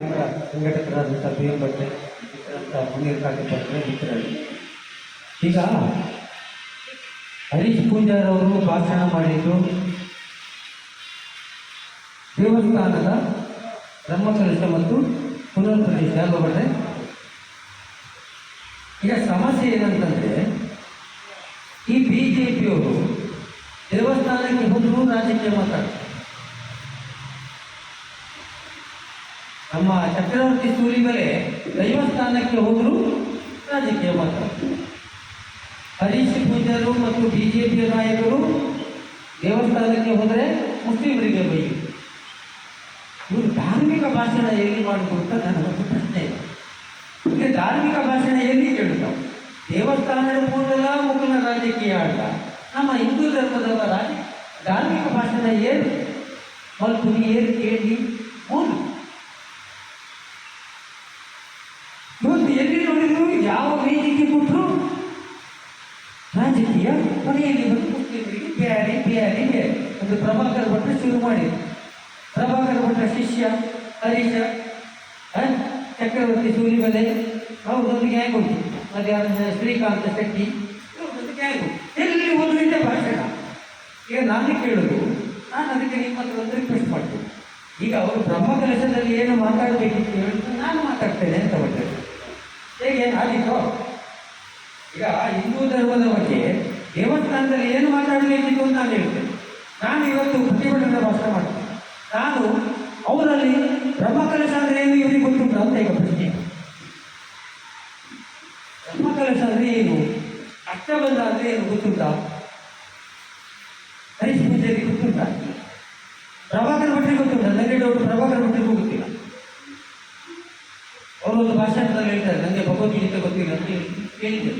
ಸಂಘಟಕರಾದಂಥ B M ಭಟ್ರೆ ಇತರಂಥ ಮುನೀರ್ ಈಗ ಹರೀಶ್ ಪೂಜಾರ್ ಭಾಷಣ ಮಾಡಿದ್ದು ದೇವಸ್ಥಾನದ ಬ್ರಹ್ಮಕಲಶ ಮತ್ತು ಪುನರ್ ಪ್ರದೇಶ ಅಲ್ವಾ ಈಗ ಸಮಸ್ಯೆ ಏನಂತಂದರೆ ಈ ಬಿ ಜೆ ಪಿಯವರು ದೇವಸ್ಥಾನಕ್ಕೆ ಹೋದರೂ ರಾಜಕೀಯ ಮಾತಾಡ್ತಾರೆ. ನಮ್ಮ ಚಕ್ರವರ್ತಿ ಸೂಲಿಬೆಲೆ ದೈವಸ್ಥಾನಕ್ಕೆ ಹೋದರೂ ರಾಜಕೀಯ ಮಾತ್ರ. ಹರೀಶ್ ಪೂಜಾರು ಮತ್ತು ಬಿ ಜೆ ಪಿ ನಾಯಕರು ದೇವಸ್ಥಾನಕ್ಕೆ ಹೋದರೆ ಮುಸ್ಲಿಮರಿಗೆ ಬೈ. ಇವರು ಧಾರ್ಮಿಕ ಭಾಷಣ ಎಲ್ಲಿ ಮಾಡಿಕೊಡ್ತ ನನಗೊಂದು ಪ್ರಶ್ನೆ. ಇದೆ ಧಾರ್ಮಿಕ ಭಾಷಣ ಎಲ್ಲಿ ಕೇಳ್ತಾವೆ? ದೇವಸ್ಥಾನದ ಮೂಲಕ ಮುಖನ ರಾಜಕೀಯ ಆಟ ನಮ್ಮ ಹಿಂದೂ ಧರ್ಮದವರ ಧಾರ್ಮಿಕ ಭಾಷಣ ಏನು? ಮಲ್ಪುನಿ ಏನು ಕೇಳಿ? ರಾಜಕೀಯ ಕೊನೆಯಲ್ಲಿ ಬಂದು ಮುಸ್ಲಿಮರಿಗೆ ಬ್ಯಾರಿ ಬ್ಯಾರಿ ಬ್ಯಾರಿ ಒಂದು ಪ್ರಭಾಕರ್ ಭಟ್ರು ಶುರು ಮಾಡಿದ್ರು ಪ್ರಭಾಕರ್ ಭಟ್ರ ಶಿಷ್ಯ, ಹರೀಶ ಚಕ್ರವರ್ತಿ ಸೂಲಿಬೆಲೆ, ಅವ್ರದ್ದೊಂದು ಗ್ಯಾಂಗ್ ಉಂಟು. ಯಾರು ಶ್ರೀಕಾಂತ ಶೆಟ್ಟಿ, ಇವ್ರದ್ದೊಂದು ಗ್ಯಾಂಗ್ ಎಲ್ಲಿ ಒಂದು ಗಂಟೆ ಭಾಷಣ. ಈಗ ನಾನು ಕೇಳೋದು, ನಾನು ಅದಕ್ಕೆ ನಿಮ್ಮ ಹತ್ರ ಒಂದು ರಿಕ್ವೆಸ್ಟ್ ಮಾಡ್ತೀನಿ. ಈಗ ಅವರು ಬ್ರಹ್ಮಕಲಶದಲ್ಲಿ ಏನು ಮಾತಾಡಬೇಕಿತ್ತು ಹೇಳಿದ್ರೆ ನಾನು ಮಾತಾಡ್ತೇನೆ ಅಂತ ಹೇಳಿದ್ರು ಹೇಗೆ? ಆಗಿತ್ತು ಈಗ ಹಿಂದೂ ಧರ್ಮದ ಬಗ್ಗೆ ದೇವಸ್ಥಾನದಲ್ಲಿ ಏನು ಮಾತಾಡಬೇಕಿತ್ತು ಅಂತ ನಾನು ಹೇಳ್ತೇನೆ. ನಾನು ಇವತ್ತು ಪ್ರತಿಭಟನೆ ಭಾಷಣ ಮಾಡ್ತೇನೆ. ನಾನು ಅವರಲ್ಲಿ ಬ್ರಹ್ಮಕಲಶ ಅಂದ್ರೆ ಏನು ಇವರಿಗೆ ಗೊತ್ತುಂಟು ಅಂತ ಈಗ ಪ್ರಶ್ನೆ. ಬ್ರಹ್ಮಕಲಶ ಅಂದ್ರೆ ಏನು? ಅಷ್ಟಬಂಧ ಅಂದ್ರೆ ಏನು ಗೊತ್ತುಂಟಾ ಹರೀಶ್ ಪೂಜಾರಿಗೆ ಗೊತ್ತುಂಟಾ ಪ್ರಭಾಕರ್ ಭಟ್ರಿಗೆ ಗೊತ್ತುಂಟಾ ನನಗೆ ಡೌಟ್ ಪ್ರಭಾಕರ್ ಭಟ್ರಿಗೂ ಗೊತ್ತಿಲ್ಲ ಅವರೊಂದು ಭಾಷಣದಲ್ಲಿ ಹೇಳ್ತಾರೆ ನನಗೆ ಭಗವದ್ಗೀತೆ ಗೊತ್ತಿಲ್ಲ ಅಂತ ಕೇಳಿದ್ದೆ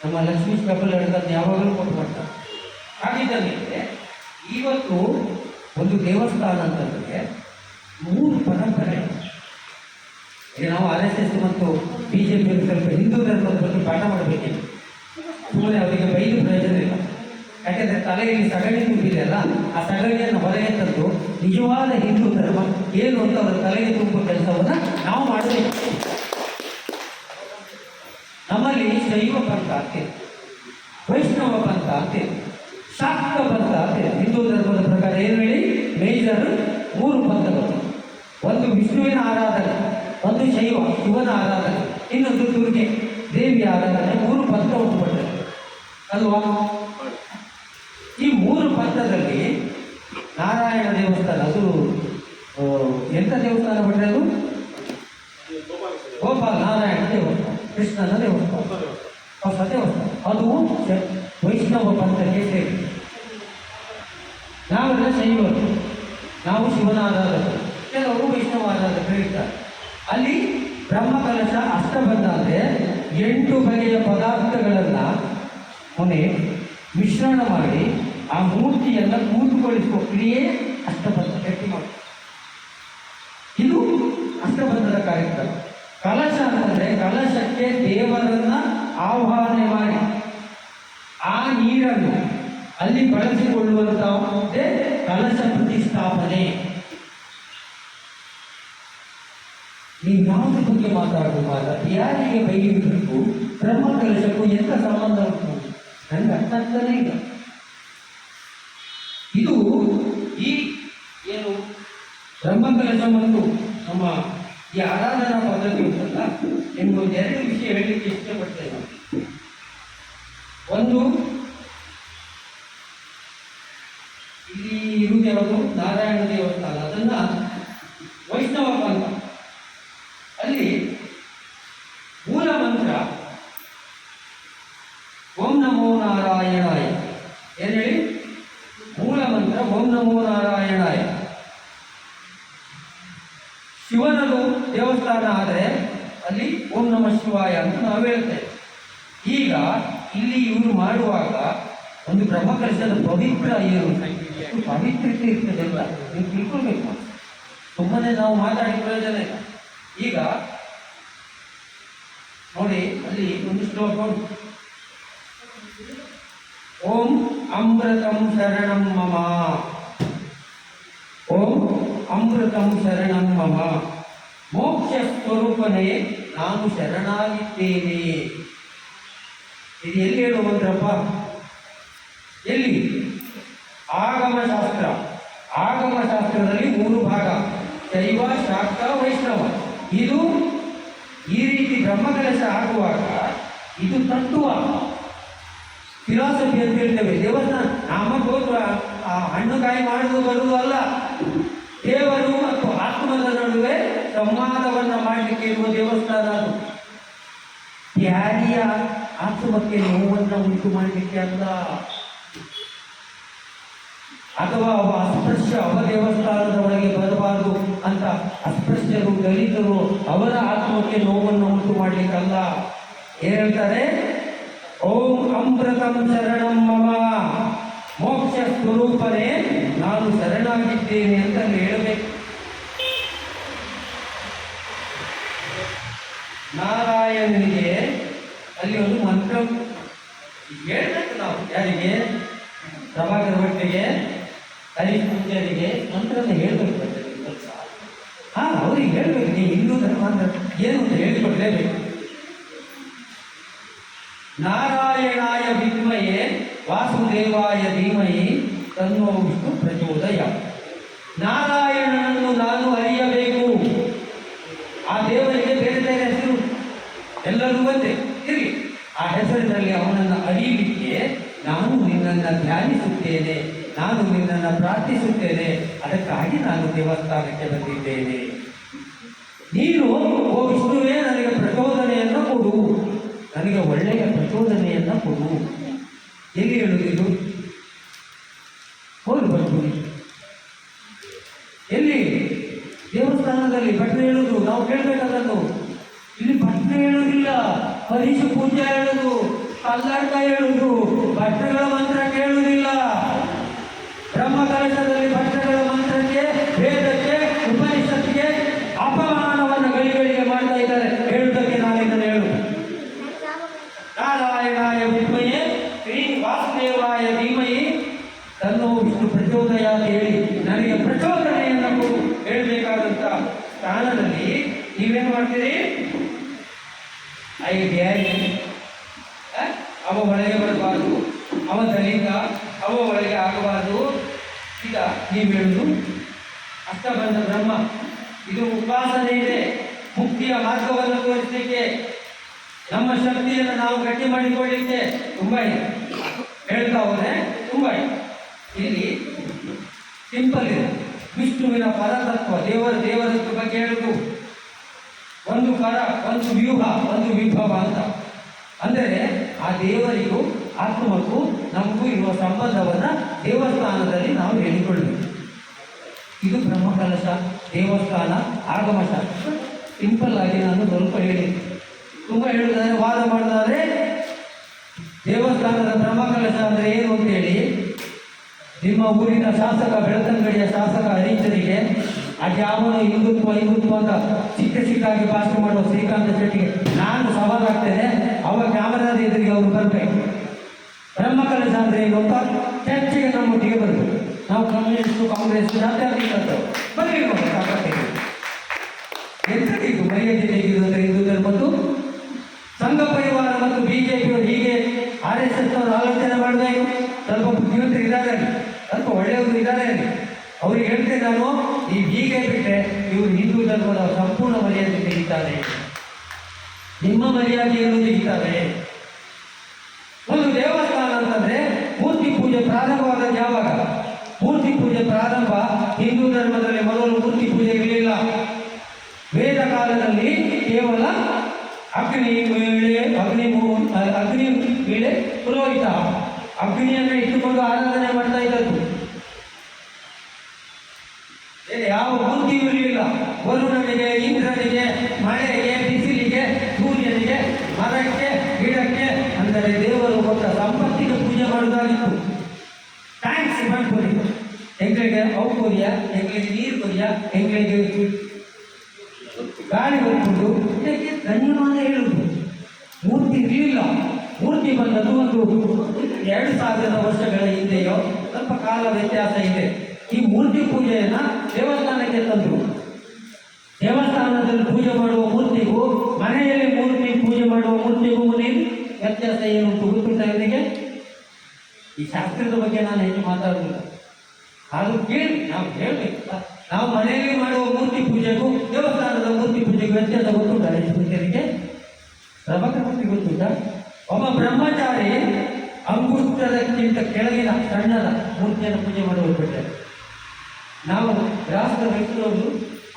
ನಮ್ಮ ಲಕ್ಷ್ಮೀ ಪ್ರಬಲ್ ಅದನ್ನು ಯಾವಾಗಲೂ ಕೊಟ್ಟು ಬರ್ತಾರೆ. ಹಾಗಿದ್ದ ಮೇಲೆ ಇವತ್ತು ಒಂದು ದೇವಸ್ಥಾನ ಅಂತಂದರೆ ಮೂರು ಪರಂಪರೆ ಈಗ ನಾವು ಆರ್ ಎಸ್ ಎಸ್ ಮತ್ತು ಬಿ ಜೆ ಪಿ ಸ್ವಲ್ಪ ಹಿಂದೂ ಧರ್ಮದ ಬಗ್ಗೆ ಪಾಠ ಮಾಡಬೇಕಿದೆ ಸುಮ್ಮನೆ ಅವರಿಗೆ ಬೈದು ಪ್ರಯೋಜನ ಇಲ್ಲ. ಯಾಕೆಂದರೆ ತಲೆಯಲ್ಲಿ ಸಗಣಿ ತುಂಬಿದೆಯಲ್ಲ, ಆ ಸಗಣಿಯನ್ನು ಹೊರಗೆ ತಂದು ನಿಜವಾದ ಹಿಂದೂ ಧರ್ಮ. ಏನು ಅಂತ ಅವರ ತಲೆಗೆ ತುಂಬುವ ಕೆಲಸವನ್ನು ನಾವು ಮಾಡಬೇಕು. ನಮ್ಮಲ್ಲಿ ಶೈವ ಪಂಥ ಅಂತೆ, ವೈಷ್ಣವ ಪಂಥ ಅಂತೆ, ಶಾಕ್ತ ಪಂಥ ಅಂತೆ, ಹಿಂದೂ ಧರ್ಮದ ಪ್ರಕಾರ ಏನು ಹೇಳಿ? ಮೇಜರ್ ಮೂರು ಪಂಥಗಳು. ಒಂದು ವಿಷ್ಣುವಿನ ಆರಾಧನೆ, ಒಂದು ಶೈವ ಶಿವನ ಆರಾಧನೆ, ಇನ್ನೊಂದು ದುರ್ಗೆ ದೇವಿಯ ಆರಾಧನೆ, ಮೂರು ಪಂಥ ಉಂಟುಪಟ್ಟರು ಅಲ್ವಾ? ಈ ಮೂರು ಪಂಥದಲ್ಲಿ ನಾರಾಯಣ ದೇವಸ್ಥಾನ, ಅದು ಎಂಥ ದೇವಸ್ಥಾನ ಪಟ್ಟರೆ ಅದು ಗೋಪಾಲ ನಾರಾಯಣ ದೇವಸ್ಥಾನ. ಕೃಷ್ಣನ ದೇವಸ್ಥಾನ ಹೊಸ ದೇವಸ್ಥಾನ ಅದು ವೈಷ್ಣವ ಪಂಥಕ್ಕೆ ಸೇರಿ ನಾವೆಲ್ಲ ಶೈವರು ನಾವು ಶಿವನ ಆರಾಧಕರು ಕೆಲವರು ವೈಷ್ಣವ ಆರಾಧಕರು ಅಲ್ಲಿ ಬ್ರಹ್ಮಕಲಶ ಅಷ್ಟಬದ್ಧ ಅಂದರೆ ಎಂಟು ಬಗೆಯ ಪದಾರ್ಥಗಳನ್ನು ಕೊನೆ ಮಿಶ್ರಣ ಮಾಡಿ ಆ ಮೂರ್ತಿಯನ್ನು ಕೂತುಗೊಳಿಸುವ ಕ್ರಿಯೆ ಅಷ್ಟಬದ್ಧ ಗಟ್ಟಿ ಮಾಡಿ ಇದು ಅಷ್ಟಬಂಧದ ಕಾರ್ಯಕ್ರಮ ಕಲಶ ಅಂತಂದ್ರೆ ಕಲಶಕ್ಕೆ ದೇವರನ್ನ ಆಹ್ವಾನ ಮಾಡಿ ಆ ನೀರನ್ನು ಅಲ್ಲಿ ಬಳಸಿಕೊಳ್ಳುವಂತಹದ್ದೇ ಕಲಶ ಪ್ರತಿಷ್ಠಾಪನೆ ನೀವು ಯಾವುದ್ರ ಬಗ್ಗೆ ಮಾತಾಡುವಾಗ ಯಾರಿಗೆ ಬೈಯುವುದಕ್ಕೂ ಬ್ರಹ್ಮ ಕಲಶಕ್ಕೂ ಎಂತ ಸಂಬಂಧ ಉಂಟು? ನನಗೆ ಅರ್ಥ ಆಗ್ತಾನೆ ಇಲ್ಲ. ಇದು ಈ ಏನು ಬ್ರಹ್ಮಕಲಶ ಮತ್ತು ನಮ್ಮ ಈ ಆರಾಧನಾ ಪದ್ಧತಿ ಉಂಟಲ್ಲ? ನಿಮ್ಗೊಂದು ಎರಡು ವಿಷಯ ಹೇಳಲಿಕ್ಕೆ ಇಷ್ಟಪಡ್ತೇನೆ. ಒಂದು, ಇಲ್ಲಿ ಇರುವುದು ಯಾವುದು? ನಾರಾಯಣ ದೇವಸ್ಥಾನ ಅದನ್ನ ವೈಷ್ಣವ ಪಂಥ ಅಲ್ಲಿ ಮೂಲ ಮಂತ್ರ ಓಂ ನಮೋ ನಾರಾಯಣಾಯ ಏನ್ ಹೇಳಿ ಮೂಲ ಮಂತ್ರ ಓಂ ನಮೋ ನಾರಾಯಣಾಯ ಶಿವನದು ದೇವಸ್ಥಾನ ಆದರೆ ಅಲ್ಲಿ ಓಂ ನಮ ಶಿವಾಯ ಅಂತ ನಾವು ಹೇಳ್ತೇವೆ ಈಗ ಇಲ್ಲಿ ಇವರು ಮಾಡುವಾಗ ಒಂದು ಬ್ರಹ್ಮಕಲಶದ ಪವಿತ್ರ ಏನು? ಪವಿತ್ರತೆ ಇರ್ತದೆ ಅಂತ ನೀವು ತಿಳ್ಕೊಳ್ಬೇಕು. ಸುಮ್ಮನೆ ನಾವು ಮಾತಾಡಿ ಪ್ರಯೋಜನ ಇಲ್ಲ. ಈಗ ನೋಡಿ, ಅಲ್ಲಿ ಒಂದು ಶ್ಲೋಕ ಓಂ ಅಮೃತಂ ಶರಣಂ ಮಮ. ಓಂ ಅಮೃತಂ ಶರಣಂ ಮಮ. ಮೋಕ್ಷ ಸ್ವರೂಪನೇ ನಾನು ಶರಣಾಗಿದ್ದೇನೆ ಇದು ಎಲ್ಲಿ ಹೇಳುವಂದ್ರಪ್ಪ ಎಲ್ಲಿ? ಆಗಮ ಶಾಸ್ತ್ರ. ಆಗಮ ಶಾಸ್ತ್ರದಲ್ಲಿ ಮೂರು ಭಾಗ. ಶೈವ, ಶಾಕ್ತ, ವೈಷ್ಣವ. ಇದು ಈ ರೀತಿ ಬ್ರಹ್ಮಕಲಶ ಆಗುವಾಗ ಇದು ತತ್ವ ಫಿಲಾಸಫಿ ಅಂತ ಹೇಳ್ತೇವೆ. ದೇವಸ್ಥಾನ ನಾಮಗೋತ್ರ, ಆ ಹಣ್ಣುಕಾಯಿ ಮಾಡುವುದು ಬರುವುದು ಅಲ್ಲ. ದೇವರು ಮತ್ತು ಆತ್ಮದ ನಡುವೆ ಸಂವಾದವನ್ನು ಮಾಡಲಿಕ್ಕೆ ಇರುವ ದೇವಸ್ಥಾನ ಅದು. ಯಾರಿಯ ಆತ್ಮಕ್ಕೆ ನೋವನ್ನು ಉಂಟು ಮಾಡಲಿಕ್ಕೆ ಅಲ್ಲ. ಅಥವಾ ಅವ ಅಸ್ಪೃಶ್ಯ ಅವ ದೇವಸ್ಥಾನದ ಒಳಗೆ ಬರಬಾರದು ಅಂತ ಅಸ್ಪೃಶ್ಯರು, ದಲಿತರು ಅವರ ಆತ್ಮಕ್ಕೆ ನೋವನ್ನು ಉಂಟು ಮಾಡಲಿಕ್ಕಲ್ಲ ಏನ್ ಹೇಳ್ತಾರೆ, ಓಂ ಅಮೃತಂ ಶರಣಂ ಮಮ. ಮೋಕ್ಷ ಸ್ವರೂಪನೇ ನಾನು ಶರಣಾಗಿದ್ದೇನೆ ಅಂತ ಹೇಳಬೇಕು. ನಾರಾಯಣನಿಗೆ ಅಲ್ಲಿ ಒಂದು ಮಂತ್ರ ಹೇಳಬೇಕು ನಾವು. ಯಾರಿಗೆ? ಪ್ರಭಾಕರ ಹರೀಶ್ ಪೂಜಾರಿಗೆ ಮಂತ್ರನ ಹೇಳ್ಬೇಕು ಸ್ವಲ್ಪ ಹಾ, ಅವ್ರಿಗೆ ಹೇಳ್ಬೇಕು ನೀವು ಹಿಂದೂ ಧರ್ಮ ಅಂತ ಏನು ಅಂತ ಹೇಳಿಕೊಡ್ಲೇಬೇಕು. ನಾರಾಯಣಾಯ ವಿದ್ಮಯೇ ವಾಸುದೇವಾಯ ಧೀಮಯಿ ತನ್ನೋ ವಿಷ್ಣು ಪ್ರಚೋದಯ. ನಾರಾಯಣನನ್ನು ನಾನು ಅರಿಯಬೇಕು. ಆ ದೇವರಿಗೆ ಬೇರೆ ಬೇರೆ ಹೆಸರು. ಎಲ್ಲರೂ ಬಂದೆ ಇರಲಿ ಆ ಹೆಸರಿನಲ್ಲಿ ಅವನನ್ನು ಅರಿಯಲಿಕ್ಕೆ ನಾನು ನಿನ್ನನ್ನು ಧ್ಯಾನಿಸುತ್ತೇನೆ. ನಾನು ನಿನ್ನನ್ನು ಪ್ರಾರ್ಥಿಸುತ್ತೇನೆ. ಅದಕ್ಕಾಗಿ ನಾನು ದೇವಸ್ಥಾನಕ್ಕೆ ಬಂದಿದ್ದೇನೆ. ನೀನು ಓ ವಿಷ್ಣುವೇ ನನಗೆ ಪ್ರಚೋದನೆಯನ್ನು ಕೊಡು. ನನಗೆ ಒಳ್ಳೆಯ ಪ್ರಚೋದನೆಯನ್ನು ಕೊಡು. ಎಲ್ಲಿ ಹೇಳುವುದು ಹೋಗಿ ಬರ್ತೀನಿ ಎಲ್ಲಿ? ದೇವಸ್ಥಾನದಲ್ಲಿ ಭಟ್ರು ಹೇಳುದು. ನಾವು ಕೇಳ್ಬೇಕದನ್ನು ಇಲ್ಲಿ ಭಟ್ರು ಹೇಳುವುದಿಲ್ಲ ಹರೀಶು ಪೂಜೆ ಹೇಳುದು. ಕಲ್ಲಾಟ ಹೇಳುದು. ಭಟ್ರಗಳ ಮಂತ್ರ ಕೇಳುವುದಿಲ್ಲ ಬ್ರಹ್ಮ ಕಲಶದಲ್ಲಿ ಭಟ್ರಗಳ ಮಂತ್ರಕ್ಕೆ ವೇದಕ್ಕೆ ಉಪನಿಷತ್ತಿಗೆ ಅಪಮಾನವನ್ನು ಗಳಿಗಳಿಗೆ ಮಾಡ್ತಾ ಇದ್ದಾರೆ ಹೇಳುವುದಕ್ಕೆ ನಾನಿನ್ನು ಹೇಳು ನಾರಾಯಣಾಯ ವಿದ್ಮಯೇ ಶ್ರೀ ವಾಸುದೇವಾಯ ಧೀಮಹಿ ತನ್ನೋ ವಿಷ್ಣು ಪ್ರಚೋದಯ ಅಂತ ಹೇಳಿ ನನಗೆ ಪ್ರಚೋದನೆಯನ್ನು ಕೊಡು ಹೇಳಬೇಕಾದಂಥ ಸ್ಥಾನದಲ್ಲಿ ನೀವೇನು ಮಾಡ್ತೀರಿ ಐ ಡ್ಯಾರಿ ಅವ ಒಳಗೆ ಬರಬಾರದು ಅವ ದಲಿತ ಅವ ಒಳಗೆ ಆಗಬಾರದು ಈಗ ನೀವು ಅಷ್ಟ ಅಷ್ಟಬಂಧ ಬ್ರಹ್ಮ ಇದು ಉಪಾಸನೆ ಇದೆ. ಮುಕ್ತಿಯ ಮಾರ್ಗವನ್ನು ತೋರಿಸಲಿಕ್ಕೆ ನಮ್ಮ ಶಕ್ತಿಯನ್ನು ನಾವು ಗಟ್ಟಿ ಮಾಡಿಕೊಳ್ಳಿಕ್ಕೆ ತುಂಬ ಇದೆ. ಹೇಳ್ತಾ ಹೋದ್ರೆ ತುಂಬ ಇದೆ. ಇಲ್ಲಿ ಸಿಂಪಲ್ ಇದೆ. ವಿಷ್ಣುವಿನ ಪರತತ್ವ, ದೇವರ ದೇವರತ್ವ ಬಗ್ಗೆ ಹೇಳುದು. ಒಂದು ಪರ, ಒಂದು ವ್ಯೂಹ, ಒಂದು ವಿಭವ ಅಂತ. ಅಂದರೆ ಆ ದೇವರಿಗೂ, ಆತ್ಮಕ್ಕೂ ನಮಗೂ ಇರುವ ಸಂಬಂಧವನ್ನು ದೇವಸ್ಥಾನದಲ್ಲಿ ನಾವು ಹೇಳಿಕೊಳ್ಳಬೇಕು. ಇದು ಬ್ರಹ್ಮಕಲಶ ದೇವಸ್ಥಾನ ಆಗಮಶಾಸ್ತ್ರ ಸಿಂಪಲ್ ಆಗಿ ನಾನು ಸ್ವಲ್ಪ ಹೇಳಿ. ತುಂಬ ಹೇಳುವುದಾದ್ರೆ ವಾದ ಮಾಡೋದಾದ್ರೆ ದೇವಸ್ಥಾನದ ಬ್ರಹ್ಮಕಲಶ ಅಂದರೆ ಏನು ಅಂತೇಳಿ ನಿಮ್ಮ ಊರಿನ ಶಾಸಕ, ಬೆಳತಂಗಡಿಯ ಶಾಸಕ ಹರೀಶರಿಗೆ ಅದು ಯಾವನು ಹಿಂದುತ್ವ ಹಿಂದುತ್ವ ಅಂತ ಚಿಕ್ಕ ಚಿಕ್ಕಾಗಿ ಭಾಷೆ ಮಾಡುವ ಶ್ರೀಕಾಂತ ಶೆಟ್ಟಿಗೆ ನಾನು ಸವಾಲಾಗ್ತೇನೆ ಅವ ಕ್ಯಾಮರಾದ ಎದುರಿಗೆ ಅವರು ಬರಬೇಕು. ಬ್ರಹ್ಮಕಲಶ ಅಂದ್ರೆ ಏನು ಅಂತ ಚರ್ಚೆಗೆ ನಮ್ಮೊಟ್ಟಿಗೆ ಬರಬೇಕು. ನಾವು ಕಮ್ಯುನಿಸ್ಟು ಕಾಂಗ್ರೆಸ್ ಜಾತ್ಯಾತೀತ ಬರೀ ಎಂತಕ್ಕಿದು ಮರ್ಯಾದೆ ತೆಗೆದು ಅಂದರೆ ಹಿಂದೂ ಧರ್ಮದ್ದು ಸಂಘ ಪರಿವಾರ ಮತ್ತು ಹೀಗೆ ಸ್ವಲ್ಪ ಇದ್ದಾರೆ. ಸ್ವಲ್ಪ ಒಳ್ಳೆಯವರು ಇದ್ದಾರೆ ನಾನು, ಈ ಹೀಗೆ ಇವರು ಹಿಂದೂ ಧರ್ಮದ ಸಂಪೂರ್ಣ ಮರ್ಯಾದೆ ನಿಮ್ಮ ಮರ್ಯಾದೆಯನ್ನು ತೆಗಿತಾರೆ ಒಂದು ದೇವಸ್ಥಾನ ಅಂತಂದ್ರೆ ಮೂರ್ತಿ ಪೂಜೆ ಪ್ರಾರಂಭವಾದದ್ದು ಯಾವಾಗ ಮೂರ್ತಿ ಪೂಜೆ ಪ್ರಾರಂಭ ಹಿಂದೂ ಧರ್ಮದಲ್ಲಿ ಮೊದಲು ಮೂರ್ತಿ ಪೂಜೆ ಇರಲಿಲ್ಲ ವೇದ ಕಾಲದಲ್ಲಿ ಕೇವಲ ಅಗ್ನಿ ವೇಳೆ ಅಗ್ನಿ ಮೂ- ಅ- ಅಗ್ನಿ ವೇಳೆ ಪುರೋಹಿತ ಅಗ್ನಿಯನ್ನು ಇಟ್ಟುಕೊಂಡು ಆರಾಧನೆ ಮಾಡ್ತಾ ಇದ್ದದ್ದು. ಯಾವ ಮೂರ್ತಿ ಇರಲಿಲ್ಲ. ವರುಣನಿಗೆ, ಇಂದ್ರನಿಗೆ, ಮಳೆಗೆ, ಬಿಸಿಲಿಗೆ, ಸೂರ್ಯನಿಗೆ, ಮರಕ್ಕೆ, ಗಿಡಕ್ಕೆ, ಅಂದರೆ ದೇವರು ಕೊಟ್ಟ ಸಂಪತ್ತಿಗೆ ಪೂಜೆ ಮಾಡುವುದಾಗಿತ್ತು. ಟ್ಯಾಂಕ್ಸ್ ಮಾಡ್ಕೊಡಿ. ಹೆಂಗಳಿಗೆ ಕೊರಿಯ ಹೆಂಗಳಿಗೆ ನೀರು ಕೊರಿಯ ಹೆಂಗಳಿಗೆ ಗಾಳಿ ಇದಕ್ಕೆ ಧನ್ಯವಾದ ಹೇಳುವುದು. ಮೂರ್ತಿ ಇರಲಿಲ್ಲ. ಮೂರ್ತಿ ಬಂದದ್ದು ಒಂದು ಎರಡು ಸಾವಿರದ ವರ್ಷಗಳ ಹಿಂದೆಯೋ ಸ್ವಲ್ಪ ಕಾಲ ವ್ಯತ್ಯಾಸ ಇದೆ. ಈ ಮೂರ್ತಿ ಪೂಜೆಯನ್ನು ದೇವಸ್ಥಾನಕ್ಕೆ ತಂದರು. ದೇವಸ್ಥಾನದಲ್ಲಿ ಪೂಜೆ ಮಾಡುವ ಮೂರ್ತಿಗೂ, ಮನೆಯಲ್ಲಿ ಮೂರ್ತಿ ಪೂಜೆ ಮಾಡುವ ಮೂರ್ತಿಗೂ ನೀವು ವ್ಯತ್ಯಾಸ ಏನುಂಟು ಗೊತ್ತುಂಟ ಈ ಶಾಸ್ತ್ರದ ಬಗ್ಗೆ ನಾನು ಹೆಚ್ಚು ಮಾತಾಡಲಿಲ್ಲ ಅದು ಕೇಳಿ, ನಾವು ಹೇಳ್ಬೇಕು. ನಾವು ಮನೆಯಲ್ಲಿ ಮಾಡುವ ಮೂರ್ತಿ ಪೂಜೆಗೂ, ದೇವಸ್ಥಾನದ ಮೂರ್ತಿ ಪೂಜೆಗೂ ವ್ಯತ್ಯಾಸ ಗೊತ್ತುಂಟ? ಪೂಜೆಗೆ ಪ್ರಭಾಕರಮೂರ್ತಿ ಗೊತ್ತುಂಟ? ಒಬ್ಬ ಬ್ರಹ್ಮಚಾರಿ ಅಂಗುಷ್ಟದಕ್ಕಿಂತ ಕೆಳಗಿನ ಸಣ್ಣದ ಮೂರ್ತಿಯನ್ನು ಪೂಜೆ ಮಾಡುವ ಬಿಟ್ಟರೆ ನಾವು ರಾಷ್ಟ್ರ ಮೈಸೂರು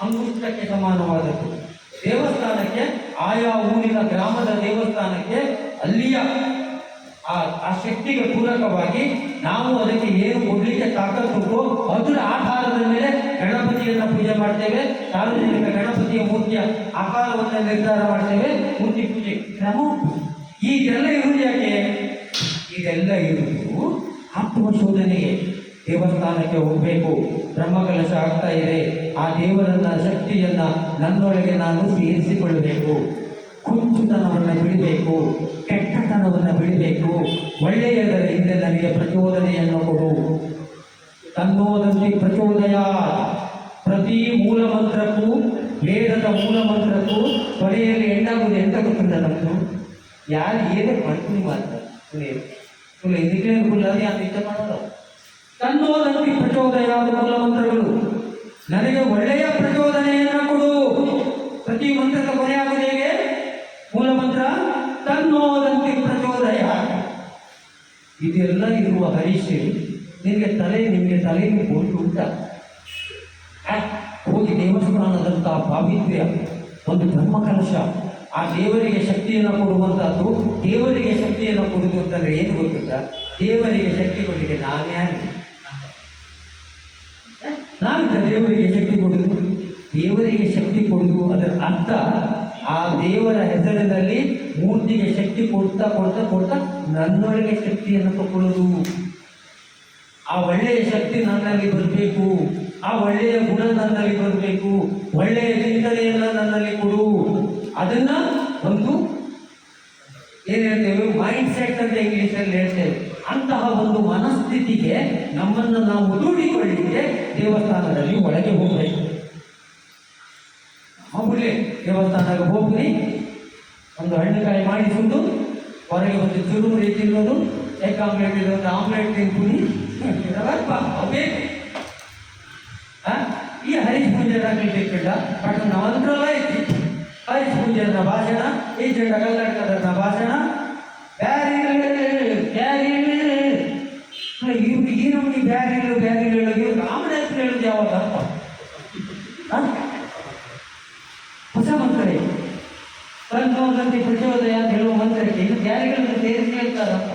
ಅಂಗುಷ್ಟಕ್ಕೆ ಸಮಾನವಾದದ್ದು ದೇವಸ್ಥಾನಕ್ಕೆ, ಆಯಾ ಊರಿನ ಗ್ರಾಮದ ದೇವಸ್ಥಾನಕ್ಕೆ ಅಲ್ಲಿಯ ಆ ಆ ಶಕ್ತಿಗೆ ಪೂರಕವಾಗಿ ನಾವು ಅದಕ್ಕೆ ಏನು ಕೊಡ್ಲಿಕ್ಕೆ ತಾಕತ್ತು ಅದರ ಆಧಾರದ ಮೇಲೆ ಗಣಪತಿಯನ್ನು ಪೂಜೆ ಮಾಡ್ತೇವೆ. ಸಾರ್ವಜನಿಕ ಗಣಪತಿಯ ಮೂರ್ತಿಯ ಆಕಾರವನ್ನು ನಿರ್ಧಾರ ಮಾಡ್ತೇವೆ. ಮೂರ್ತಿ ಪೂಜೆ ಕ್ರಮ ಈ ಎಲ್ಲ ಯಾಕೆ ಇದೆಲ್ಲ ಇರುವುದು ಆತ್ಮಶೋಧನೆಗೆ ದೇವಸ್ಥಾನಕ್ಕೆ ಹೋಗಬೇಕು, ಬ್ರಹ್ಮಕಲಶ ಆಗ್ತಾ ಇದೆ. ಆ ದೇವರನ್ನ, ಶಕ್ತಿಯನ್ನ ನನ್ನೊಳಗೆ ನಾನು ಸೇರಿಸಿಕೊಳ್ಳಬೇಕು. ಕುಂಚುತನವನ್ನು ಬಿಡಬೇಕು, ಕೆಟ್ಟತನವನ್ನು ಬಿಡಬೇಕು. ಒಳ್ಳೆಯದರ ಹಿಂದೆ ನನಗೆ ಪ್ರಚೋದನೆಯನ್ನು ಕೊಡು. ತನ್ನೋದಂತೆ ಪ್ರಚೋದಯ. ಪ್ರತಿ ಮೂಲ ಮಂತ್ರಕ್ಕೂ ವೇದದ ಮೂಲ ಮಂತ್ರಕ್ಕೂ ಕೊನೆಯಲ್ಲಿ ಎಂಡಾಗುವುದು ಎಂತ ಗೊತ್ತಿಲ್ಲ ನಮ್ಮದು ಯಾರು ಏನಕ್ಕೆ ಮಾಡ್ತೀನಿ ಮಾತ್ರ. ಸುಳ್ಳು ಇದಕ್ಕೆ ಕುಳ್ಳದೆ ಅಂತ ಇಷ್ಟ ಮಾಡೋದು ತನ್ನೋದಂತೆ ಪ್ರಚೋದಯಾದ ಮೂಲ ಮಂತ್ರಗಳು. ನನಗೆ ಒಳ್ಳೆಯ ಪ್ರಚೋದನೆಯನ್ನು ಕೊಡು. ಪ್ರತಿ ಮಂತ್ರದ ಕೊನೆಯಾಗದೆ ಹೇಗೆ? ಮೂಲ ಮಂತ್ರ ತನ್ನೋದಂತೆ ಪ್ರಚೋದಯ ಇದೆಲ್ಲ ಇರುವ ಹರೀಶ್ ನಿಮಗೆ ತಲೆ ನಿಮಗೆ ತಲೆಗೆ ಬೋಲ್ಟು ಉಂಟ. ಹೋಗಿ ದೇವಸ್ಥಾನದಂತಹ ಪಾವಿತ್ರ್ಯ, ಒಂದು ಧರ್ಮಕಲಶ. ಆ ದೇವರಿಗೆ ಶಕ್ತಿಯನ್ನು ಕೊಡುವಂಥದ್ದು ದೇವರಿಗೆ ಶಕ್ತಿಯನ್ನು ಕೊಡುವುದು ಅಂತಂದ್ರೆ ಏನು ಗೊತ್ತಿಲ್ಲ ದೇವರಿಗೆ ಶಕ್ತಿ ಕೊಡಲಿಕ್ಕೆ ನಾನ್ಯಾರು ನಾನು ದೇವರಿಗೆ ಶಕ್ತಿ ಕೊಡುದು? ದೇವರಿಗೆ ಶಕ್ತಿ ಕೊಡುವುದು ಅದರ ಅರ್ಥ ಆ ದೇವರ ಹೆಸರಿನಲ್ಲಿ ಮೂರ್ತಿಗೆ ಶಕ್ತಿ ಕೊಡ್ತಾ ಕೊಡ್ತಾ ಕೊಡ್ತಾ ನನ್ನೊಳಗೆ ಶಕ್ತಿಯನ್ನು ತಗೊಳ್ಳೋದು ಆ ಒಳ್ಳೆಯ ಶಕ್ತಿ ನನ್ನಲ್ಲಿ ಬರಬೇಕು. ಆ ಒಳ್ಳೆಯ ಗುಣ ನನ್ನಲ್ಲಿ ಬರಬೇಕು. ಒಳ್ಳೆಯ ಚಿಂತನೆಯನ್ನ ನನ್ನಲ್ಲಿ ಕೊಡು. ಅದನ್ನ ಒಂದು ಏನ್ ಮೈಂಡ್ ಸೆಟ್ ಅಂತ ಇಂಗ್ಲೀಷಲ್ಲಿ ಹೇಳ್ತೇವೆ. ಅಂತಹ ಒಂದು ಮನಸ್ಥಿತಿಗೆ ನಮ್ಮನ್ನು ನಾವು ದೂಡಿಕೊಳ್ಳಿಕ್ಕೆ ದೇವಸ್ಥಾನದಲ್ಲಿ ಒಳಗೆ ಹೋಗಬೇಕು. ಮಾಮೂಲಿ ದೇವಸ್ಥಾನಕ್ಕೆ ಹೋಗ್ರಿ ಒಂದು ಹಣ್ಣುಕಾಯಿ ಮಾಡಿಸುವುದು ಹೊರಗೆ ಒಂದು ಚುರುಮುರಿ ತಿನ್ನೋದು ಎಗ್ ಆಮ್ಲೆಟ್ ಇರೋದು, ಆಮ್ಲೆಟ್ ತಿನ್ಬಿಡಿ ಬೇಕು ಆ? ಈ ಹರೀಶ್ ಪೂಜಾರಾಗಲಿ ಬೇಕಿಲ್ಲ ಬಟ್ ಮಂತ್ರಲ್ಲ ಐತಿ. ಹರೀಶ್ ಭಾಷಣ, ಈ ಜಂಡ ಕರ್ನಾಟಕದ ಭಾಷಣ. ಬ್ಯಾರಿಲ್ ಬ್ಯಾರಿಲ್ ಇವ್ರು ಈ ನಮ್ಗೆ ಇವ್ರು ರಾಮನ ಹೆಸರು ಯಾವಾಗ? ಹೊಸ ಮಂತ್ರ. ತನ್ನೋದಂತೆ ಪ್ರಚೋದಯ ಅಂತ ಹೇಳುವ ಮಂತ್ರಕ್ಕೆ ಇದು ಬ್ಯಾರಿಗಳನ್ನು ಸೇರಿಸಿ ಹೇಳ್ತಾರಪ್ಪ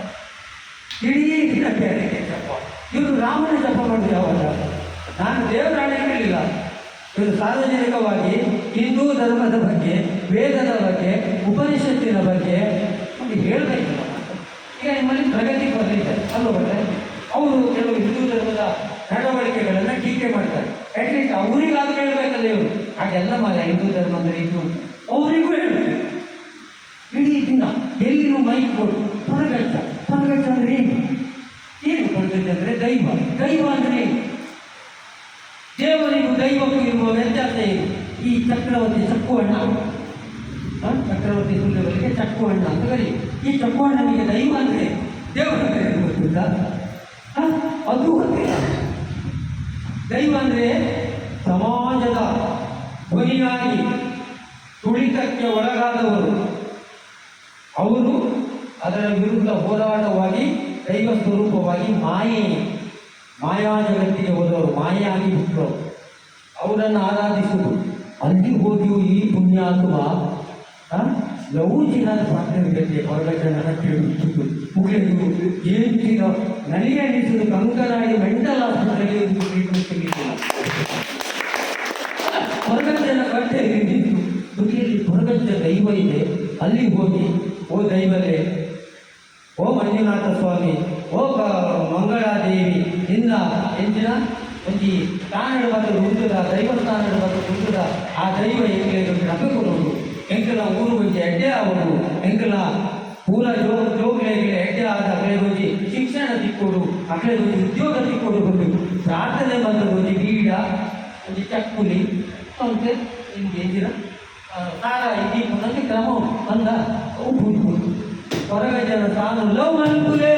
ಇಡೀ ದಿನ ಬ್ಯಾರಿಗೆ ಜಪ ಇವರು ರಾಮನ ಜಪ ಮಾಡೋದು ಯಾವಾಗ? ನಾನು ದೇವರಾಣೆ ಇವರು ಸಾರ್ವಜನಿಕವಾಗಿ ಹಿಂದೂ ಧರ್ಮದ ಬಗ್ಗೆ, ವೇದದ ಬಗ್ಗೆ, ಉಪನಿಷತ್ತಿನ ಬಗ್ಗೆ ಒಂದು ಹೇಳಬೇಕು. ಈಗ ನಿಮ್ಮಲ್ಲಿ ಪ್ರಗತಿ ಬರಲಿದೆ, ಅಲ್ವ ಬಟ್ಟೆ ಅವರು ಕೆಲವು ಹಿಂದೂ ಧರ್ಮದ ನಡವಳಿಕೆಗಳನ್ನು ಟೀಕೆ ಮಾಡ್ತಾರೆ. ಅಟ್ಲೀಸ್ಟ್ ಅವರಿಗಾದ್ರೂ ಹೇಳ್ಬೇಕಲ್ಲ ಇವರು. ಹಾಗೆಲ್ಲ ಮಾರ ಹಿಂದೂ ಧರ್ಮ ಅಂದರೆ ಇದು. ಅವರಿಗೂ ಹೇಳಬೇಕು. ಇಡೀ ದಿನ ಎಲ್ಲಿನೂ ಮೈಕ್ ಕೊಡು ಪರಗಟ್ಟ ಪರಗಟ್ಟ ಅಂದ್ರೆ ಏನು? ಏನು ಕೊಡ್ತೈತೆ ಅಂದರೆ ದೈವ. ದೈವ ಅಂದ್ರೆ ಏನು? ದೇವರಿಗೂ ದೈವಕ್ಕೂ ಇರುವ ವ್ಯತ್ಯಾಸ ಏನು? ಈ ಚಕ್ರವರ್ತಿ ಚಕ್ಕು ಹಣ್ಣ ಆ, ಚಕ್ರವರ್ತಿ ಸುಂದರವರಿಗೆ ಚಕ್ಕು ಹಣ್ಣ ಅಂತ ಕರಿ ಈ ಚಕ್ಕು ಹಣ್ಣನಿಗೆ ದೈವ ಅಂದರೆ ದೇವರ ಏನು ಗೊತ್ತಿಲ್ಲ ಅದು ಗೊತ್ತಿಲ್ಲ ದೈವ ಅಂದರೆ ಸಮಾಜದ ಧ್ವನಿಯಾಗಿ ತುಳಿತಕ್ಕೆ ಒಳಗಾದವರು. ಅವರು ಅದರ ವಿರುದ್ಧ ಹೋರಾಟವಾಗಿ ದೈವ ಸ್ವರೂಪವಾಗಿ ಮಾಯೆ. ಮಾಯಾ ಜಗತ್ತಿಗೆ ಹೋದವರು ಮಾಯಾಗಿ ಬಿಟ್ಟರು ಅವರನ್ನು ಆರಾಧಿಸುವುದು ಅಲ್ಲಿ ಹೋಗಿಯೂ ಈ ಪುಣ್ಯಾತ್ಮ ಅಥವಾ ಲವು ಚಿನ್ನದ ಪಾತ್ರೆ ಹೊರಗಡೆ ಕೇಳುತ್ತಿದ್ದು ಮುಗಿದು ಏಂಚಿನ ನನಗೆ ಅನಿಸಿದ ಕಂಕನಾಗಿ ಮೆಂಟಲ್ ಆಸ್ಪತ್ರೆಗೆ ಟ್ರೀಟ್ಮೆಂಟ್ ತೆಗಿತಿಲ್ಲ ಹೊರಗಜ್ಜನ ಕಟ್ಟೆಯಲ್ಲಿ ನಿಂತು ತುದಿಯಲ್ಲಿ ಹೊರಗಡೆ ದೈವ ಇದೆ. ಅಲ್ಲಿ ಹೋಗಿ, ಓ ದೈವರೇ, ಓ ಮಂಜುನಾಥ ಸ್ವಾಮಿ ಓ ಕ- ಮಂಗಳಾದೇವಿ ನಿನ್ನ ಎಂಚಿನ ಒಂಜಿ ತಾನಡ ಬಂದು ಹುಟ್ಟುದ ದೈವಸ್ಥಾನದ ಬಂದು ಹುಟ್ಟುದ ಆ ದೈವ ಎಂಕಲೆ ನಮಗೆ ಕೊಡುವುದು ಎಂಕಲ ಊರು ಒಂಜಿ ಎಡ್ಡೆ ಆವಡು ಎಂಕಲ ಪೂರ ಜೋ ಜೋಗ್ಲೆಗೆ ಎಡ್ಡೆ ಆದ ಅಕಲೆ ಒಂಜಿ ಶಿಕ್ಷಣ ತಿಕ್ಕೊಡು ಅಕಲೆ ಒಂಜಿ ಉದ್ಯೋಗ ತಿಕ್ಕೊಡು ಬಂದು ಪ್ರಾರ್ಥನೆ ಬಂದ ಒಂಜಿ ಬೀಡ ಒಂಜಿ ಚಕ್ಕುಲಿ ಅಂತ ನಿಮ್ಗೆ ಎಂಜಿನ ತಾರ ಈ ಮುಂದೆ ಕ್ರಮ ಅಂದ ಉಂಟು ಉಂಟು ಹೊರಗ ಜನ ತಾನು ಲವ್ ಮಲ್ಪುಲೇ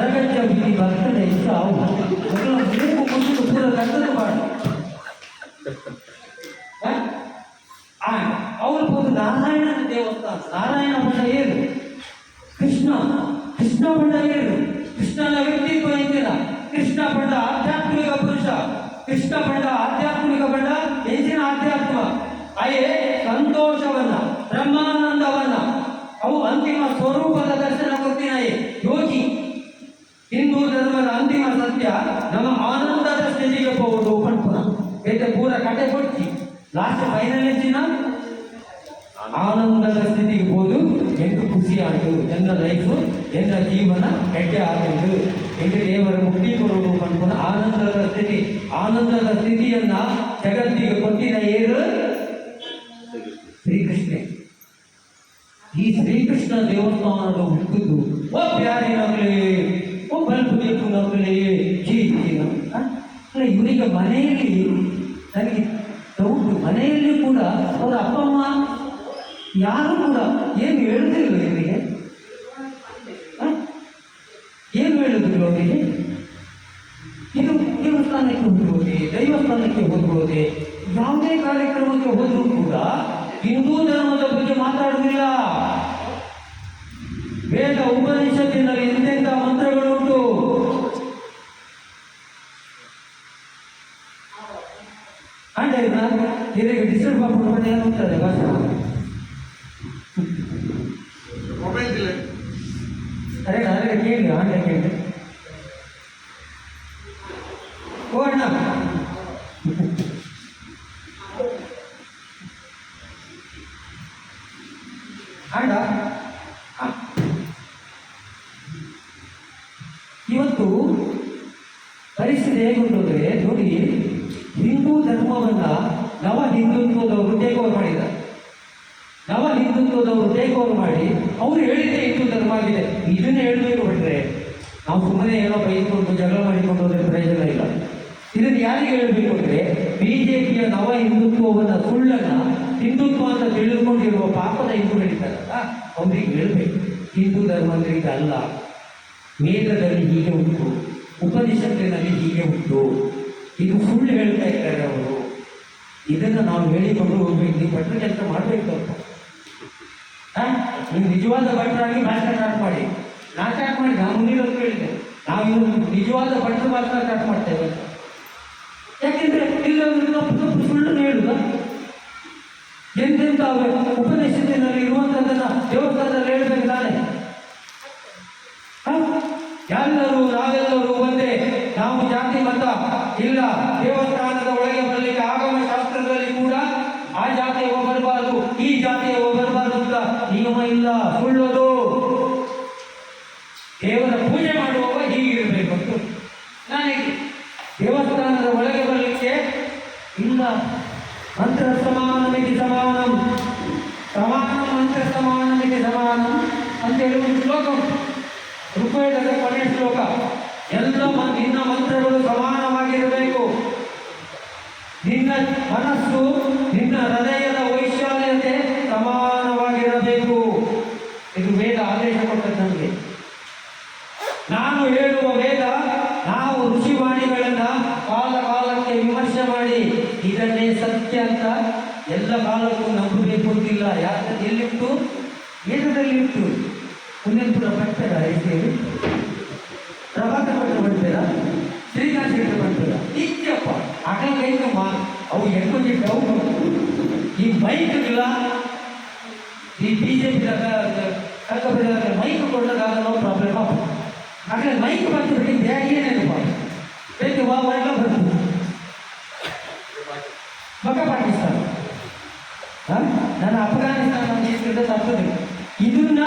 ಹೊರಗಜ್ಜ ಬಿಡಿ ಬರ್ತದೆ ಇಷ್ಟ ಅವು ಮೂಗು ಮುಸುಕು ಪೂರ ಕಟ್ಟದ ಮಾಡು. ಅವ್ರು ಹೋಗಿ ನಾರಾಯಣನ ದೇವಸ್ಥಾನ, ನಾರಾಯಣ ಮಠ ಏನು ಕೃಷ್ಣ ಕೃಷ್ಣ ಪಂಡ ಏನು ಕೃಷ್ಣನ ವ್ಯಕ್ತಿತ್ವ ಎಂದಿನ ಕೃಷ್ಣ ಪಂಡ ಆಧ್ಯಾತ್ಮಿಕ ಪುರುಷ. ಕೃಷ್ಣ ಪಂಡ ಆಧ್ಯಾತ್ಮಿಕ ಪಂಡ ಹೆಚ್ಚಿನ ಆಧ್ಯಾತ್ಮ. ಅಯೇ ಸಂತೋಷವನ್ನ, ಬ್ರಹ್ಮಾನಂದವನ್ನ. ಅವು ಅಂತಿಮ ಸ್ವರೂಪದ ದರ್ಶನ ಧರ್ಮದ ಅಂತಿಮ ಸತ್ಯ ನಮ್ಮ ಆನಂದದ ಸ್ಥಿತಿಗೆ ಹೋಗುವುದು ಪಂಪುನ ಏಕೆ ಪೂರ ಕತೆ ಕೊಡ್ತಿ? ಲಾಸ್ಟ್ ಫೈನಲ್ ಎಂಚಿನ? ಆನಂದದ ಸ್ಥಿತಿಗೆ ಹೋದು ಎಂದು ಖುಷಿ ಆಯಿತು ಎನ್ನ ಲೈಫ್ ಎನ್ನ ಜೀವನ ಹೆಜ್ಜೆ ಆಯಿತು ಎಂದು ದೇವರ ಮುಕ್ತಿ ಕೊಡುವುದು ಪಂಪುನ ಆನಂದದ ಸ್ಥಿತಿ. ಆನಂದದ ಸ್ಥಿತಿಯನ್ನ ಜಗತ್ತಿಗೆ ಕೊಟ್ಟಿನ ಏರು? ಶ್ರೀಕೃಷ್ಣ. ಈ ಶ್ರೀಕೃಷ್ಣ ದೇವಸ್ಥಾನದ ಹುಟ್ಟಿದ್ದು. ಓ ಪ್ಯಾರಿ ನಗಲೇ ಓ ಬಲ್ಬು ಬೇಕು ನಗಲೇ ಜೀ ಅಂದರೆ? ಇವರಿಗೆ ಮನೆಯಲ್ಲಿ ನನಗೆ ಡೌಟ್ ಮನೆಯಲ್ಲಿ ಕೂಡ ಅವರ ಅಪ್ಪ, ಅಮ್ಮ ಯಾರು ಕೂಡ ಏನು ಹೇಳುದಿಲ್ಲ ಇವರಿಗೆ? ಏನು ಹೇಳುದಿಲ್ಲ ಅವರಿಗೆ ಇದು ದೇವಸ್ಥಾನಕ್ಕೆ ಹೋಗ್ಬೋದೆ, ದೈವಸ್ಥಾನಕ್ಕೆ ಹೋಗ್ಬೋದೆ, ಯಾವುದೇ ಕಾರ್ಯಕ್ರಮಕ್ಕೆ ಹೋದರೂ ಕೂಡ ಹಿಂದೂ ಧರ್ಮದ ಬಗ್ಗೆ ಮಾತಾಡುವುದಿಲ್ಲ ವೇದ ಉಪನಿಷತ್ತಿನಲ್ಲಿ 先从这里开始 ಮಾಡಿ, ಅವ್ರು ಹೇಳಿದ್ದೆ ಹಿಂದೂ ಧರ್ಮ ಆಗಿದೆ ಇದನ್ನ ಹೇಳಬೇಕು ಬಿಟ್ರೆ, ನಾವು ಸುಮ್ಮನೆ ಏನೋ ಬೈಕೊಂಡು ಜಗಳ ಮಾಡಿಕೊಂಡು ಹೋದ್ರೆ ಪ್ರಯೋಜನ ಇಲ್ಲ. ಇದನ್ನು ಯಾರಿಗೆ ಹೇಳಬೇಕು ಅಂದ್ರೆ, ಬಿಜೆಪಿಯ ನವ ಹಿಂದುತ್ವವನ್ನ ಸುಳ್ಳನ್ನ ಹಿಂದುತ್ವ ಅಂತ ತಿಳಿದುಕೊಂಡಿರುವ ಪಾಪದ ಹಿಂದೂಗಳಿದ್ದಾರಲ್ಲ ಅವ್ರಿಗೆ ಹೇಳಬೇಕು. ಹಿಂದೂ ಧರ್ಮ ಅಂದ್ರೆ ಇದಲ್ಲ ವೇದದಲ್ಲಿ ಹೀಗೆ ಉಂಟು. ಉಪನಿಷತ್ತಿನಲ್ಲಿ ಹೀಗೆ ಉಂಟು. ಇದು ಸುಳ್ಳು ಹೇಳ್ತಾ ಇದ್ದಾರೆ ಅವರು. ಇದನ್ನು ನಾವು ಹೇಳಿಕೊಂಡು ಹೋಗ್ಬೇಕು. ನೀವು ಪಟ್ಟ ಕೆಲಸ ಮಾಡಬೇಕು ಹಾ? ನೀವು ನಿಜವಾದ ಭಟ್ರಾಗಿ ಭಾಷಣ ಸ್ಟಾರ್ಟ್ ಮಾಡಿ. ನಾ ಸ್ಟಾರ್ಟ್ ಮಾಡಿ ನಾವು ಮುಂದಿನ ಹೇಳಿದೆ. ನಾವು ಇನ್ನು ನಿಜವಾದ ಭಟ್ರ ಭಾಷಣ ಸ್ಟಾರ್ಟ್ ಮಾಡ್ತೇವೆ. ಯಾಕೆಂದ್ರೆ ಇಲ್ಲೊಂದು ತಪ್ಪು ತಪ್ಪು ಸುಳ್ಳು ಹೇಳುದ. ಎಂತೆಂತ ಉಪನಿಷತ್ತಿನಲ್ಲಿ ಇರುವಂತದ್ದನ್ನ ದೇವಸ್ಥಾನದಲ್ಲಿ ಹೇಳ್ಬೇಕು ತಾನೆ? ಎಲ್ಲರೂ ನಾವೆಲ್ಲರೂ ಒಂದೇ ನಾವು ಜಾತಿ, ಮತ, ಇಲ್ಲ ದೇವಸ್ಥಾನದ ಒಳಗೆ ಬರಲಿಕ್ಕೆ ಆಗಮ ಶಾಸ್ತ್ರದಲ್ಲಿ ಕೂಡ ಆ ಜಾತಿಯವ ಬರಬಾರದು ಈ ಜಾತಿಯವ ಬರಬಾರದು ಅಂತ ನಿಯಮ ಇಲ್ಲ ಸುಳ್ಳದು. ದೇವರ ಪೂಜೆ ಮಾಡುವವ ಹೀಗಿರಬೇಕು ಅಂತ. ನನಗೆ ದೇವಸ್ಥಾನದ ಒಳಗೆ ಬರಲಿಕ್ಕೆ ಇಲ್ಲ ಮಂತ್ರ ಸಮಾನಮಿತಿ ಸಮಾನಂ ಸಮಾನ ಮಂತ್ರ ಸಮಾನಮಿತಿ ಸಮಾನಂ ಅಂತೇಳಿ ಒಂದು ಶ್ಲೋಕ. ಋಗ್ವೇದದ ಕೊನೆಯ ಶ್ಲೋಕ. ಎಲ್ಲ ನಿನ್ನ ಮಂತ್ರಗಳು ಸಮಾನವಾಗಿರಬೇಕು. ನಿನ್ನ ಮನಸ್ಸು ನಿನ್ನ ಹೃದಯದ ವೈಶಾಲ್ಯತೆ ಸಮಾನವಾಗಿರಬೇಕು ಇದು ವೇದ ಆದೇಶ ಕೊಟ್ಟದ್ದು ನಮಗೆ ನಾನು ಹೇಳುವ ವೇದ ನಾವು ಋಷಿವಾಣಿಗಳನ್ನ ಕಾಲ ಕಾಲಕ್ಕೆ ವಿಮರ್ಶೆ ಮಾಡಿ ಇದನ್ನೇ ಸತ್ಯ ಅಂತ ಎಲ್ಲ ಕಾಲಕ್ಕೂ ನಂಬಬೇಕು ಅಂತಿಲ್ಲ ಯಾಕಂದ್ರೆ ಎಲ್ಲಿಟ್ಟು? ವೇದದಲ್ಲಿ ಇಟ್ಟು ಕುಂದೆಪುರ ಬರ್ತಾರ ಹೇಳಿ ಪ್ರಭಾಕರ್ ಭಟ್ರ ಬರ್ತಾರ? ಶ್ರೀಕಾಂತ್ ಶೆಟ್ಟಿ ಬರ್ತಾರ ನಿಜಪ್ಪ ಅಗಲ ಕೈಕಮ್ಮ ಅವು ಎಕ್ಕೊಂದು ಅವು ಈ ಮೈಕ್ ಇಲ್ಲ ಈ ಬಿ ಜೆ ಪಿ ಕರ್ಕಬೇಡ ಮೈಕ್ ಕೊಡೋದಾಗ ಪ್ರಾಬ್ಲಮ್ ಹಾಗೆ ಮೈಕ್ ಬಂದು ಬಿಟ್ಟು ಬ್ಯಾಗ್ ಏನೇನು ಬೇಕು ಬಾ. ಎಲ್ಲ ಮಗ ಪಾಕಿಸ್ತಾನ. ನಾನು ಅಫ್ಘಾನಿಸ್ತಾನ ದೇಶದಿಂದ ತಪ್ಪದೆ ಇದನ್ನ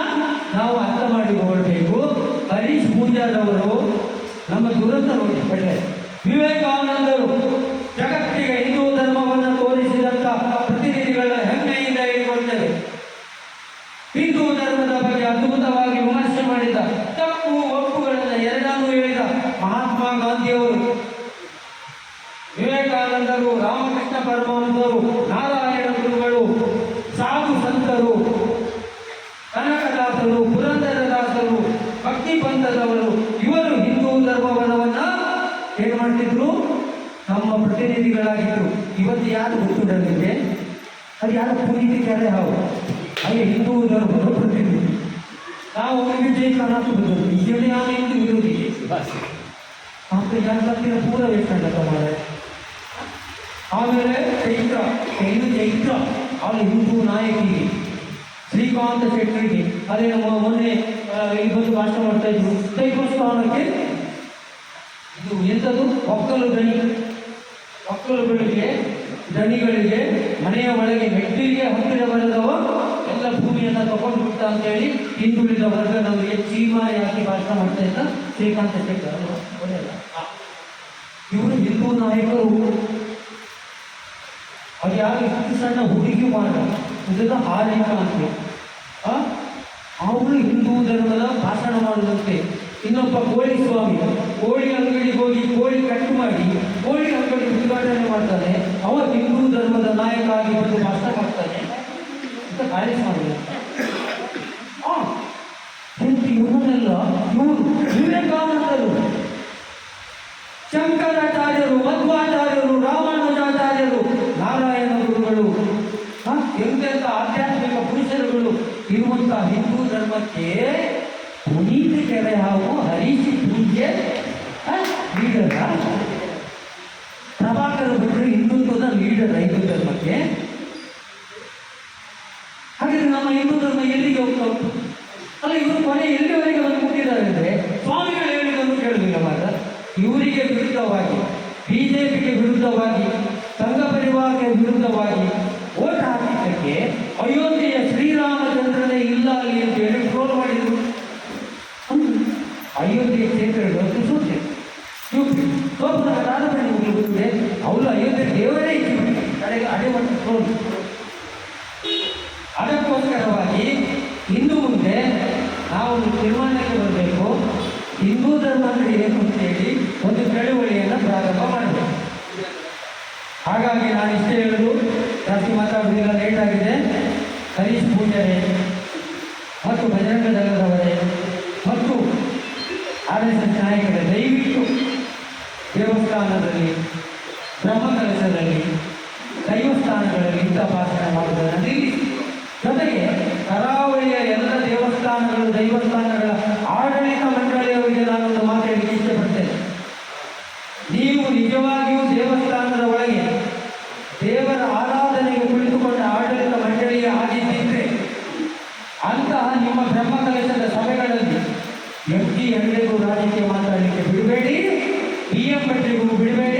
ನಾವು ಅರ್ಥ ಮಾಡಿಕೊಳ್ಬೇಕು ಹರೀಶ್ ಪೂಜಾದವರು ನಮ್ಮ ದುರಂತ ನೋಡಿ ಬಿಟ್ಟರೆ ವಿವೇಕಾನಂದರು ಜಗತ್ತಿಗೆ ಹಿಂದೂ ಧರ್ಮವನ್ನು ತೋರಿಸಿದಂಥ ಪ್ರತಿನಿಧಿಗಳ ಹೆಮ್ಮೆಯಿಂದ ಹೇಳಿಕೊಳ್ತೇವೆ ಹಿಂದೂ ಧರ್ಮದ ಬಗ್ಗೆ ಅದ್ಭುತವಾಗಿ ವಿಮರ್ಶೆ ಮಾಡಿದ ತಪ್ಪು ಒಪ್ಪುಗಳನ್ನು ಎರಡನ್ನೂ ಹೇಳಿದ ಮಹಾತ್ಮ ಗಾಂಧಿಯವರು ರಾಮಕೃಷ್ಣ ಪರಮಹಂಸರು ನಾರಾಯಣ ಗುರುಗಳು ಸಾಧು ಸಂತರು ಕನಕದಾಸರು ಪುರಂದರದಾಸರು ಭಕ್ತಿ ಬಂಧದವರು ಇವರು ಹಿಂದೂ ಧರ್ಮವನ್ನ ಏನ್ ಮಾಡ್ತಿದ್ರು ನಮ್ಮ ಪ್ರತಿನಿಧಿಗಳಾಗಿದ್ರು ಇವತ್ತು ಯಾರು ಗೊತ್ತು ನನಗೆ ಅದು ಯಾರು ಪುನೀತಿದ್ದಾರೆ ಹೌದು ಹಾಗೆ ಹಿಂದೂ ಇದರ ಪ್ರತಿನಿಧಿ ನಾವು ಅವನಿಗೆ ಜೈ ಕಾಣಾತು ಬಿಡುದು ಇದರಲ್ಲಿ ನಾನು ಎಂದು ವಿರೋಧಿ ಮತ್ತೆ ಪೂರ ಬೇಕಾಗತ್ತ ಮಾಡ ಆಮೇಲೆ ಚೈತ್ರ ತೆಂಗು ಚೈತ್ರ ಅಲ್ಲಿ ಹಿಂದೂ ನಾಯಕಿಗೆ ಶ್ರೀಕಾಂತ ಶೆಟ್ಟರಿಗೆ ಅದೇ ಮೊನ್ನೆ ಈ ಬಂದು ಭಾಷಣ ಮಾಡ್ತಾ ಇದ್ರು. ದೈವಸ್ಥಾನಕ್ಕೆ ಇದು ಎಂಥದ್ದು ಒಕ್ಕಲು ಬೆಳಿ ಒಕ್ಕಲು ಬೆಳಿಗ್ಗೆ ದಣಿಗಳಿಗೆ ಮನೆಯ ಒಳಗೆ ಮೆಟ್ಟಿಲಿಗೆ ಹತ್ತಿರ ಬರೆದವ ಎಲ್ಲ ಭೂಮಿಯನ್ನ ತಗೊಂಡು ಬಿಟ್ಟ ಅಂತೇಳಿ ಹಿಂದುಳಿದ ವರ್ಗದವರಿಗೆ ಚೀಮಾರಿ ಹಾಕಿ ಭಾಷಣ ಮಾಡ್ತಾ ಇದ್ದ ಶ್ರೀಕಾಂತ ಶೆಟ್ಟರ್? ಇವರು ಹಿಂದೂ ನಾಯಕರು. ಅದು ಯಾರು ಇಷ್ಟು ಸಣ್ಣ ಹುಡುಗಿ ಮಾಡ ಇದೆಲ್ಲ ಹಾಲಿಕ ಅಂತ? ಅವರು ಹಿಂದೂ ಧರ್ಮದ ಭಾಷಣ ಮಾಡುವಂತೆ ಇನ್ನೊಬ್ಬ ಕೋಳಿ ಸ್ವಾಮಿ, ಕೋಳಿ ಅಂಗಡಿಗೆ ಹೋಗಿ ಕೋಳಿ ಕಟ್ ಮಾಡಿ, ಕೋಳಿ ಅಂಗಡಿ ಉದ್ಘಾಟನೆ ಮಾಡ್ತಾನೆ. ಅವ ಹಿಂದೂ ಧರ್ಮದ ನಾಯಕ ಆಗಿ ಬಂದು ಭಾಷಣ ಮಾಡ್ತಾನೆ. ಅಂತ ಕಾರ್ಯ ಮಾಡಿದ ಆ ಎಂತ ಇವನ್ನೆಲ್ಲ ಇವರು ವಿವೇಕಾನಂದರು. ಶಂಕರಾಚಾರ್ಯರು ಮಧ್ವಾಚಾರ್ಯರು ರಾಮಾನುಜಾಚಾರ್ಯರು, ನಾರಾಯಣ ಗುರುಗಳು? ಎಂತೆಂಥ ಆಧ್ಯಾತ್ಮಿಕ ಪುರುಷರುಗಳು ಇರುವಂತಹ ಹಿಂದೂ ಧರ್ಮಕ್ಕೆ ಪುನೀತ ಕೆರೆ ಹಾಗೂ ಹರೀಶ್ ಪೂಜೆ ಲೀಡರ್ ಪ್ರಭಾಕರ ಭಟ್ರು ಹಿಂದುತ್ವದ ಲೀಡರ್ ಹಿಂದೂ ಧರ್ಮಕ್ಕೆ? ಹಾಗಾದ್ರೆ ನಮ್ಮ ಹಿಂದೂ ಧರ್ಮ ಎಲ್ಲಿಗೆ ಹೋಗ್ತಾ ಉಂಟು ಅಲ್ಲ ಇವರು ಕೊನೆ ಎಲ್ಲಿವರೆಗೆ ಬಂದು ಮುಟ್ಟಿದ್ದಾರೆ ಅಂದ್ರೆ ಸ್ವಾಮಿಗಳು ಹೇಳಿದನ್ನು ಕೇಳುದಿಲ್ಲ ಮಾತ್ರ ಇವರಿಗೆ ವಿರುದ್ಧವಾಗಿ ಬಿಜೆಪಿಗೆ ವಿರುದ್ಧವಾಗಿ ಸಂಘ ಪರಿವಾರಕ್ಕೆ ವಿರುದ್ಧವಾಗಿ ಓಟ್ ಹಾಕಿದ್ದಕ್ಕೆ ಅಯೋಧ್ಯೆಯ ಶ್ರೀರಾಮಚಂದ್ರನೇ ಇಲ್ಲ ಅಲ್ಲಿ ಅಂತ ಹೇಳಿ ಟ್ರೋಲ್ ಮಾಡಿದ್ರು ಹ್ಮ್. ಅಯೋಧ್ಯೆ ಕ್ಷೇತ್ರಗಳು ಸೂಚನೆ ಯುಪಿ ಸೋಪನ ರಾಜಮಣಿ ಮುಗಿದುಬಿಟ್ಟಿದೆ ಅವರು ಅಯೋಧ್ಯೆ ದೇವರೇ ಇತ್ತು ಕಡೆಗೆ ಅಡೆ ಮತ್ತು ಟ್ರೋಲ್ ಅದಕ್ಕೋಸ್ಕರವಾಗಿ ಇನ್ನು ಮುಂದೆ ನಾವು ಒಂದು ತೀರ್ಮಾನಕ್ಕೆ ಬರಬೇಕು ಹಿಂದೂ ಧರ್ಮ ಅಂದರೆ ಏನು ಅಂತೇಳಿ ಒಂದು ಚಳುವಳಿಯನ್ನು ಪ್ರಾರಂಭ ಮಾಡಬೇಕು ಹಾಗಾಗಿ ನಾನು ಇಷ್ಟೇ ಹೇಳುದು ಜಾಸ್ತಿ ಮಾತಾಡೋದಿಲ್ಲ ಲೇಟ್ ಆಗಿದೆ ಪೂಜಾರಿ ಮತ್ತು ಬಜರಂಗ ದಳದವರೇ ಮತ್ತು ಆರ್ ಎಸ್ ಎಸ್ ನಾಯಕರೇ ದಯವಿಟ್ಟು ದೇವಸ್ಥಾನದಲ್ಲಿ ಅಂತಹ ನಿಮ್ಮ ಬ್ರಹ್ಮಕಲಶದ ಸಭೆಗಳಲ್ಲಿ ವ್ಯಕ್ತಿ ಎಂಡೆಗೂ ರಾಜಕೀಯ ಮಾತಾಡಲಿಕ್ಕೆ ಬಿಡಬೇಡಿ ಬಿ ಎಂ ಭಟ್ರಿಗೂ ಬಿಡಬೇಡಿ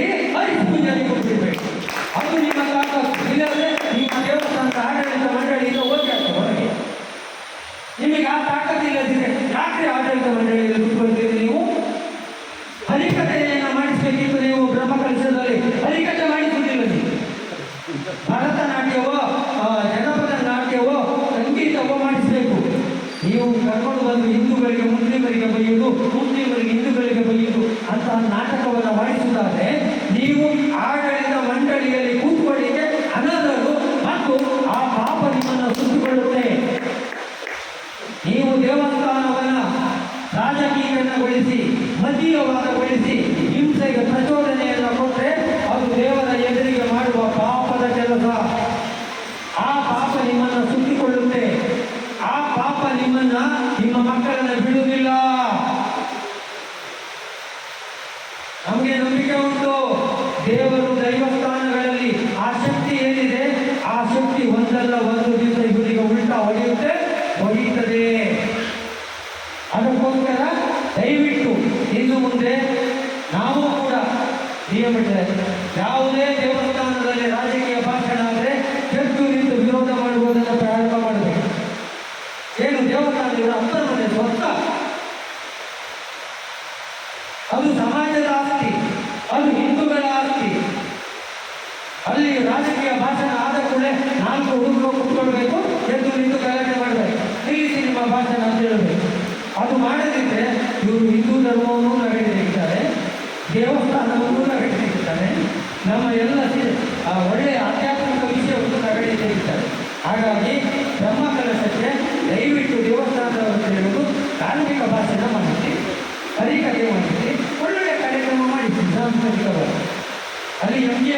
ಮತೀಯವಾದಗೊಳಿಸಿ ಹಿಂಸೆಗೆ ಪ್ರಚೋದನೆಯನ್ನು ರಾಜಕೀಯ ಭಾಷಣ ಆದ ಕೂಡಲೇ ನಾಲ್ಕು ಹುಡುಗರು ಕುತ್ಕೊಳ್ಬೇಕು, ಎದ್ದು ನಿಂತು ಗಲಾಟೆ ಮಾಡಬೇಕು. ನಿಲ್ಲಿಸಿ ನಿಮ್ಮ ಭಾಷಣ ಅಂತ ಹೇಳಬೇಕು. ಅದು ಮಾಡದಿದ್ದರೆ ಇವರು ಹಿಂದೂ ಧರ್ಮವನ್ನು ನಗಡಿದ್ದಾರೆ ದೇವಸ್ಥಾನವನ್ನು ನಗಡಿದ್ದಾರೆ ನಮ್ಮ ಎಲ್ಲ ಒಳ್ಳೆಯ ಆಧ್ಯಾತ್ಮಿಕ ವಿಷಯವನ್ನು ತೆಗಿತಾರೆ ಹಾಗಾಗಿ ಬ್ರಹ್ಮ ಕಲಶಕ್ಕೆ ದಯವಿಟ್ಟು ದೇವಸ್ಥಾನದವರು ಹೇಳುವುದು ಧಾರ್ಮಿಕ ಭಾಷಣ ಮಾಡಿಸಿ ಹರಿಕಥೆ ಮಾಡಿಸಿ ಒಳ್ಳೆಯ ಕಾರ್ಯಕ್ರಮ ಮಾಡಿಸಿ ಸಾಂಸ್ಕೃತಿಕವಾಗಿ. ಅಲ್ಲಿ ಎಂ ಜಿ